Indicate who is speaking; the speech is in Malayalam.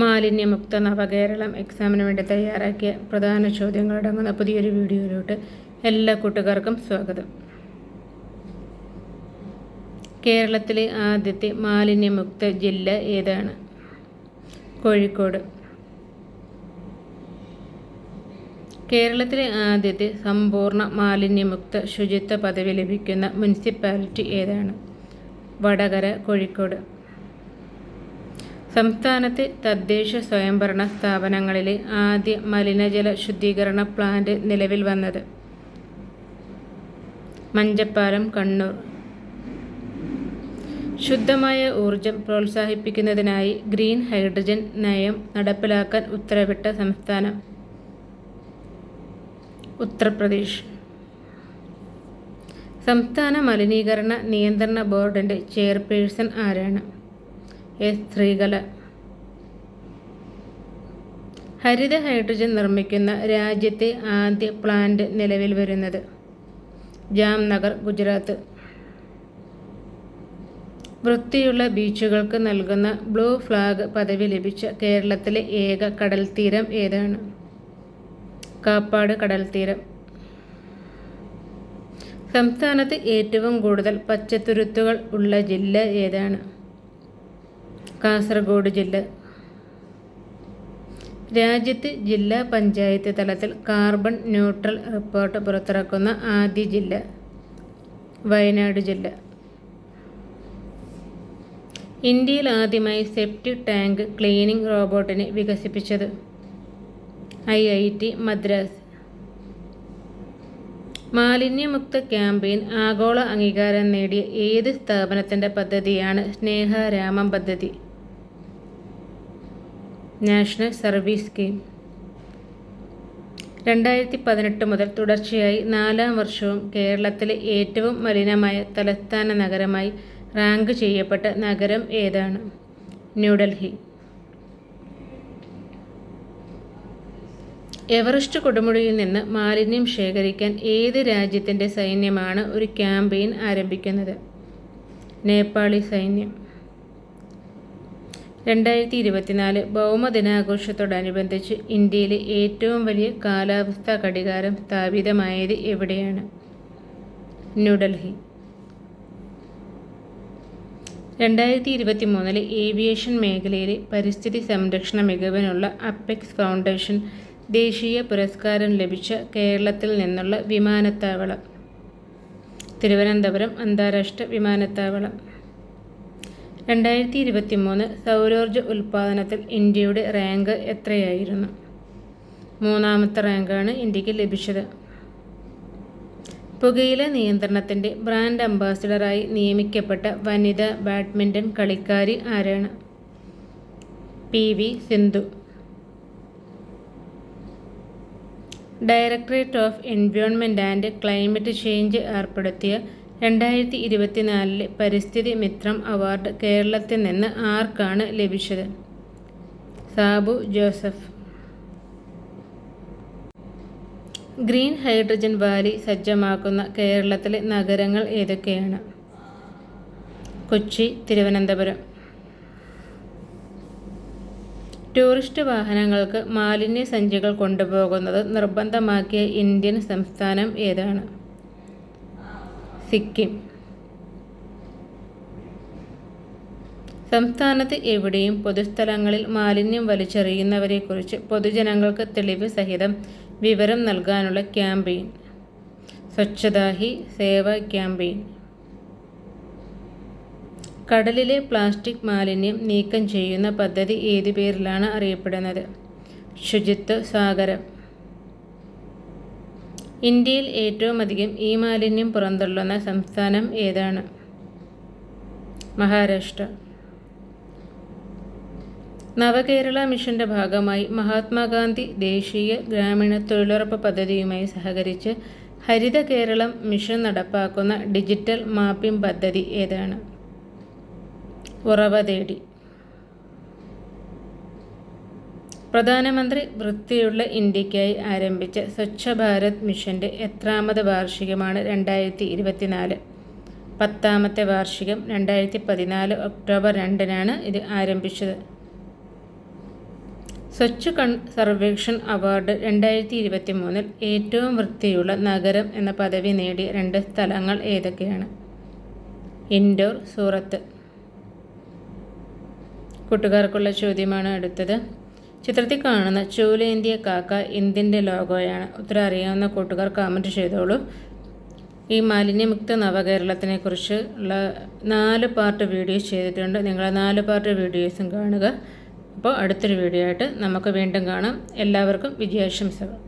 Speaker 1: മാലിന്യമുക്ത നവകേരളം എക്സാമിന് വേണ്ടി തയ്യാറാക്കിയ പ്രധാന ചോദ്യങ്ങളടങ്ങുന്ന പുതിയൊരു വീഡിയോയിലോട്ട് എല്ലാ കൂട്ടുകാർക്കും സ്വാഗതം. കേരളത്തിലെ ആദ്യത്തെ മാലിന്യമുക്ത ജില്ല ഏതാണ്? കോഴിക്കോട്. കേരളത്തിലെ ആദ്യത്തെ സമ്പൂർണ മാലിന്യമുക്ത ശുചിത്വ പദവി ലഭിക്കുന്ന മുനിസിപ്പാലിറ്റി ഏതാണ്? വടകര കോഴിക്കോട്. സംസ്ഥാനത്തെ തദ്ദേശ സ്വയംഭരണ സ്ഥാപനങ്ങളിലെ ആദ്യ മലിനജല ശുദ്ധീകരണ പ്ലാന്റ് നിലവിൽ വന്നത് മഞ്ചപ്പാലം കണ്ണൂർ. ശുദ്ധമായ ഊർജം പ്രോത്സാഹിപ്പിക്കുന്നതിനായി ഗ്രീൻ ഹൈഡ്രജൻ നയം നടപ്പിലാക്കാൻ ഉത്തരവിട്ട സംസ്ഥാനം ഉത്തർപ്രദേശ്. സംസ്ഥാന മലിനീകരണ നിയന്ത്രണ ബോർഡിന്റെ ചെയർപേഴ്സൺ ആരാണ്? എസ് ശ്രീകല ഹരിത ഹൈഡ്രജൻ നിർമ്മിക്കുന്ന രാജ്യത്തെ ആദ്യ പ്ലാന്റ് നിലവിൽ വരുന്നത് ജാംനഗർ ഗുജറാത്ത്. വൃത്തിയുള്ള ബീച്ചുകൾക്ക് നൽകുന്ന ബ്ലൂ ഫ്ലാഗ് പദവി ലഭിച്ച കേരളത്തിലെ ഏക കടൽ തീരം ഏതാണ്? കാപ്പാട് കടൽ തീരം. സംസ്ഥാനത്ത് ഏറ്റവും കൂടുതൽ പച്ചത്തുരുത്തുകൾ ഉള്ള ജില്ല ഏതാണ്? കാസർഗോഡ് ജില്ല. രാജ്യത്ത് ജില്ലാ പഞ്ചായത്ത് തലത്തിൽ കാർബൺ ന്യൂട്രൽ റിപ്പോർട്ട് പുറത്തിറക്കുന്ന ആദ്യ ജില്ല വയനാട് ജില്ല. ഇന്ത്യയിൽ ആദ്യമായി സെപ്റ്റിക് ടാങ്ക് ക്ലീനിംഗ് റോബോട്ടിനെ വികസിപ്പിച്ചത് ഐ ഐ ടി മദ്രാസ്. മാലിന്യമുക്ത ക്യാമ്പയിൻ ആഗോള അംഗീകാരം നേടിയ ഏത് സ്ഥാപനത്തിന്റെ പദ്ധതിയാണ് സ്നേഹരാമം പദ്ധതി? National Service Scheme. രണ്ടായിരത്തി പതിനെട്ട് മുതൽ തുടർച്ചയായി നാലാം വർഷവും കേരളത്തിലെ ഏറ്റവും മലിനമായ തലസ്ഥാന നഗരമായി റാങ്ക് ചെയ്യപ്പെട്ട നഗരം ഏതാണ്? ന്യൂഡൽഹി. എവറസ്റ്റ് കൊടുമുടിയിൽ നിന്ന് മാലിന്യം ശേഖരിക്കാൻ ഏത് രാജ്യത്തിന്റെ സൈന്യമാണ് ഒരു ക്യാമ്പയിൻ ആരംഭിക്കുന്നത്? നേപ്പാളി സൈന്യം. രണ്ടായിരത്തി ഇരുപത്തിനാല് ഭൗമദിനാഘോഷത്തോടനുബന്ധിച്ച് ഇന്ത്യയിലെ ഏറ്റവും വലിയ കാലാവസ്ഥാ ഘടികാരം സ്ഥാപിതമായത് എവിടെയാണ്? ന്യൂഡൽഹി. രണ്ടായിരത്തി ഇരുപത്തി മൂന്നിലെ ഏവിയേഷൻ മേഖലയിലെ പരിസ്ഥിതി സംരക്ഷണ മികവിനുള്ള അപ്പെക്സ് ഫൗണ്ടേഷൻ ദേശീയ പുരസ്കാരം ലഭിച്ച കേരളത്തിൽ നിന്നുള്ള വിമാനത്താവളം. തിരുവനന്തപുരം അന്താരാഷ്ട്ര വിമാനത്താവളം. രണ്ടായിരത്തി ഇരുപത്തി മൂന്ന് സൗരോർജ ഉൽപ്പാദനത്തിൽ ഇന്ത്യയുടെ റാങ്ക് എത്രയായിരുന്നു? മൂന്നാമത്തെ റാങ്കാണ് ഇന്ത്യയ്ക്ക് ലഭിച്ചത്. പുകയില നിയന്ത്രണത്തിന്റെ ബ്രാൻഡ് അംബാസിഡറായി നിയമിക്കപ്പെട്ട വനിതാ ബാഡ്മിന്റൺ കളിക്കാരി ആരാണ്? P V Sindhu. Directorate of Environment and Climate Change ഏർപ്പെടുത്തിയ രണ്ടായിരത്തി ഇരുപത്തിനാലിലെ പരിസ്ഥിതി മിത്രം അവാർഡ് കേരളത്തിൽ നിന്ന് ആർക്കാണ് ലഭിച്ചത്? Sabu Joseph. Green hydrogen valley സജ്ജമാക്കുന്ന കേരളത്തിലെ നഗരങ്ങൾ ഏതൊക്കെയാണ്? കൊച്ചി തിരുവനന്തപുരം. ടൂറിസ്റ്റ് വാഹനങ്ങൾക്ക് മാലിന്യ സഞ്ചികൾ കൊണ്ടുപോകുന്നത് നിർബന്ധമാക്കിയ ഇന്ത്യൻ സംസ്ഥാനം ഏതാണ്? സിക്കിം. സംസ്ഥാനത്ത് എവിടെയും പൊതുസ്ഥലങ്ങളിൽ മാലിന്യം വലിച്ചെറിയുന്നവരെക്കുറിച്ച് പൊതുജനങ്ങൾക്ക് തെളിവ് സഹിതം വിവരം നൽകാനുള്ള ക്യാമ്പയിൻ. സ്വച്ഛതാ ഹി സേവ ക്യാമ്പയിൻ. കടലിലെ പ്ലാസ്റ്റിക് മാലിന്യം നീക്കം ചെയ്യുന്ന പദ്ധതി ഏതു പേരിലാണ് അറിയപ്പെടുന്നത്? ശുചിത്വ സാഗരം. ഇന്ത്യയിൽ ഏറ്റവും അധികം ഈ മാലിന്യം പുറന്തള്ളുന്ന സംസ്ഥാനം ഏതാണ്? മഹാരാഷ്ട്ര. നവകേരള മിഷന്റെ ഭാഗമായി മഹാത്മാഗാന്ധി ദേശീയ ഗ്രാമീണ തൊഴിലുറപ്പ് പദ്ധതിയുമായി സഹകരിച്ച് ഹരിത കേരളം മിഷൻ നടപ്പാക്കുന്ന ഡിജിറ്റൽ മാപ്പിംഗ് പദ്ധതി ഏതാണ്? ഉറവ തേടി. പ്രധാനമന്ത്രി വൃത്തിയുള്ള ഇന്ത്യക്കായി ആരംഭിച്ച സ്വച്ഛ ഭാരത് മിഷന്റെ എത്രാമത് വാർഷികമാണ് രണ്ടായിരത്തി ഇരുപത്തിനാല് പത്താമത്തെ വാർഷികം രണ്ടായിരത്തി പതിനാല് ഒക്ടോബർ രണ്ടിനാണ് ഇത് ആരംഭിച്ചത്. സ്വച്ഛ് കൺസർവേഷൻ അവാർഡ് രണ്ടായിരത്തി ഇരുപത്തി മൂന്നിൽ ഏറ്റവും വൃത്തിയുള്ള നഗരം എന്ന പദവി നേടിയ രണ്ട് സ്ഥലങ്ങൾ ഏതൊക്കെയാണ്? ഇൻഡോർ സൂറത്ത്. കൂട്ടുകാർക്കുള്ള ചോദ്യമാണ് അടുത്തത്. ചിത്രത്തിൽ കാണുന്ന ചൂലേന്തിയ കാക്ക എന്തിന്റെ ലോഗോയാണ്. ഉത്തരം അറിയാവുന്ന കൂട്ടുകാർ കമന്റ് ചെയ്തോളൂ. ഈ മാലിന്യമുക്ത നവകേരളത്തിനെ കുറിച്ച് ഉള്ള നാല് പാർട്ട് വീഡിയോസ് ചെയ്തിട്ടുണ്ട്. നിങ്ങൾ നാല് പാർട്ട് വീഡിയോസും കാണുക. അപ്പോൾ അടുത്തൊരു വീഡിയോ ആയിട്ട് നമുക്ക് വീണ്ടും കാണാം. എല്ലാവർക്കും വിജയാശംസകൾ.